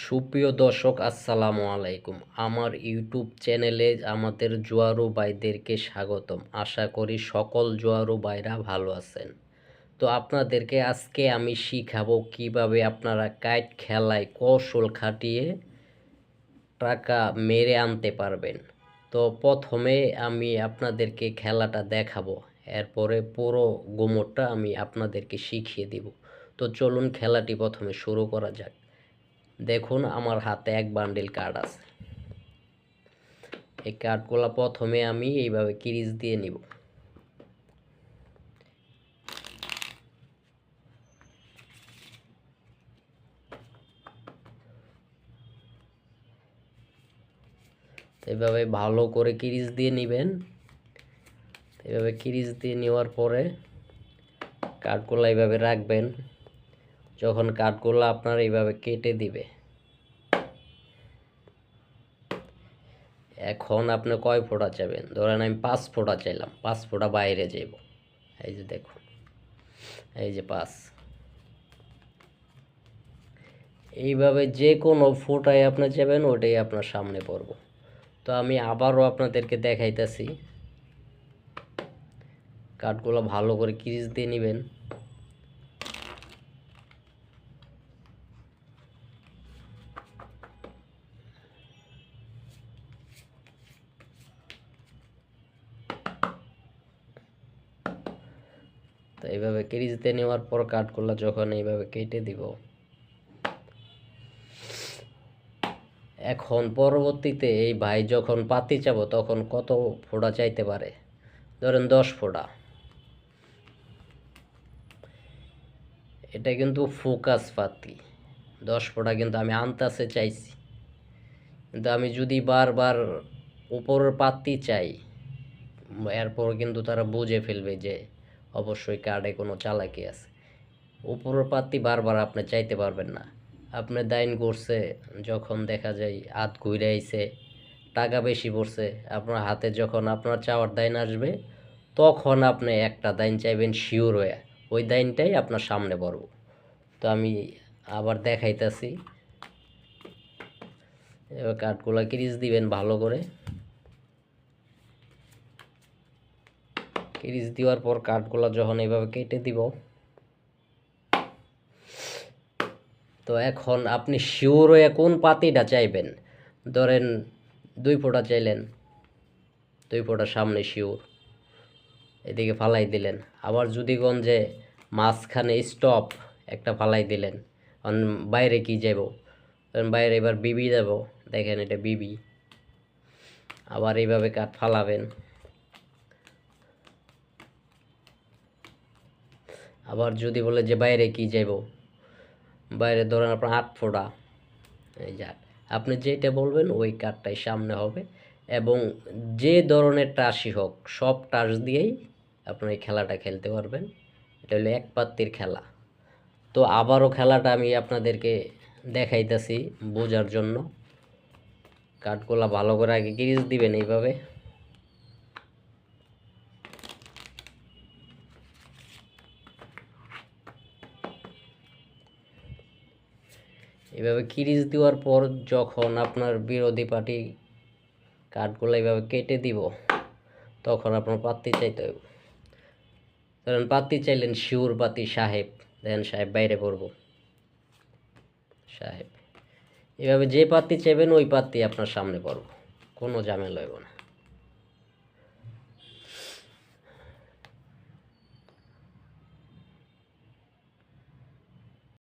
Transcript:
সুপ্রিয় দর্শক, আসসালামু আলাইকুম। আমার ইউটিউব চ্যানেলে আমাদের জোয়ারু ভাইদেরকে স্বাগতম। আশা করি সকল জোয়ারু ভাইরা ভালো আছেন। তো আপনাদেরকে আজকে আমি শিখাবো কীভাবে আপনারা কাইট খেলায় কৌশল খাটিয়ে টাকা মেরে আনতে পারবেন। তো প্রথমে আমি আপনাদেরকে খেলাটা দেখাবো। এরপরে পুরো গোমরটা আমি আপনাদেরকে শিখিয়ে দিব। তো চলুন খেলাটি প্রথমে শুরু করা যাক। দেখুন, আমার হাতে এক বান্ডিল কার্ড আছে। এই কার্ডগুলো প্রথমে আমি এইভাবে ক্রিজ দিয়ে নিব। এভাবে ভালো করে কিরিজ দিয়ে নেবেন। এভাবে ক্রিজ দিয়ে নেওয়ার পরে কাঠগুলো এইভাবে রাখবেন। যখন কাঠগুলো আপনার এইভাবে কেটে দিবে। এখন আপনি কয় ফোঁটা চাইবেন? ধরেন আমি পাঁচ ফোঁটা চাইলাম, পাঁচ ফোঁটা বাইরে যাইব। এই যে দেখুন, এই যে পাঁচ। এইভাবে যে কোনো ফোঁটায় আপনি যাবেন, ওটাই আপনার সামনে পড়ব। তো আমি আবারও আপনাদেরকে দেখাইতেছি। কাঠগুলো ভালো করে কিরিচ দিয়ে নেবেন। তো এইভাবে কিরিচতে নেওয়ার পর কাঠগুলো যখন এইভাবে কেটে দিব। এখন পরবর্তীতে এই ভাই যখন পাতি চাব তখন কত ফোঁটা চাইতে পারে? ধরেন দশ ফোঁটা এটা কিন্তু ফোকাস পাতি। দশ ফোঁটা কিন্তু আমি আনতাসে চাইছি। কিন্তু আমি যদি বারবার উপরের পাতি চাই, এরপর কিন্তু তারা বুঝে ফেলবে যে অবশ্যই কার্ডে কোনো চালাকি আছে। উপরের পাতি বারবার আপনি চাইতে পারবেন না। আপনি দাইন করছে, যখন দেখা যায় হাত ঘুরে আইছে, টাকা বেশি পড়ছে, আপনার হাতে যখন আপনার চাওয়ার দাইন আসবে, তখন আপনি একটা দাইন চাইবেন শিওর হয়ে। ওই দাইনটাই আপনার সামনে পড়ব। তো আমি আবার দেখাইতেছি। এবার কাঠগুলো কিরিচ দিবেন ভালো করে। কিরিচ দেওয়ার পর কাঠগুলো যখন এইভাবে কেটে দিব, তো এখন আপনি শিওর হয়ে কোন পাতিটা চাইবেন? ধরেন দুই ফোঁটা চাইলেন, দুই ফোঁটা সামনে শিওর এদিকে ফালাই দিলেন। আবার যদি কোন যে মাঝখানে স্টপ একটা ফালাই দিলেন বাইরে কি যাব? বাইরে এবার বিবি যাব, দেখেন এটা বিবি আবার এইভাবে কাঠ ফালাবেন। আবার যদি বলে যে বাইরে কি যাব বাইরে ধরেন আপনার আট ফোঁটা। এই যা, আপনি যেটা বলবেন ওই কাঠটাই সামনে হবে এবং যে ধরনের টাসই হোক, সব টাস দিয়েই আপনি এই খেলাটা খেলতে পারবেন। এটা হলো এক পাত্তির খেলা। তো আবারও খেলাটা আমি আপনাদেরকে দেখাইতেছি বোঝার জন্য। কাঠগুলা ভালো করে আগে গিরিজ দিবেন এইভাবে। এভাবে কিরিচ দেওয়ার পর যখন আপনার বিরোধী পার্টি কাঠগুলো এইভাবে কেটে দিব, তখন আপনার পাত্তি চাইতে হবে ধরেন পাত্তি চাইলেন শিউর পাতি সাহেব, দেন সাহেব বাইরে পড়ব। সাহেব, এভাবে যে পাত্তি চাইবেন ওই পাত্তি আপনার সামনে পড়ব, কোনো ঝামেলা হইব না।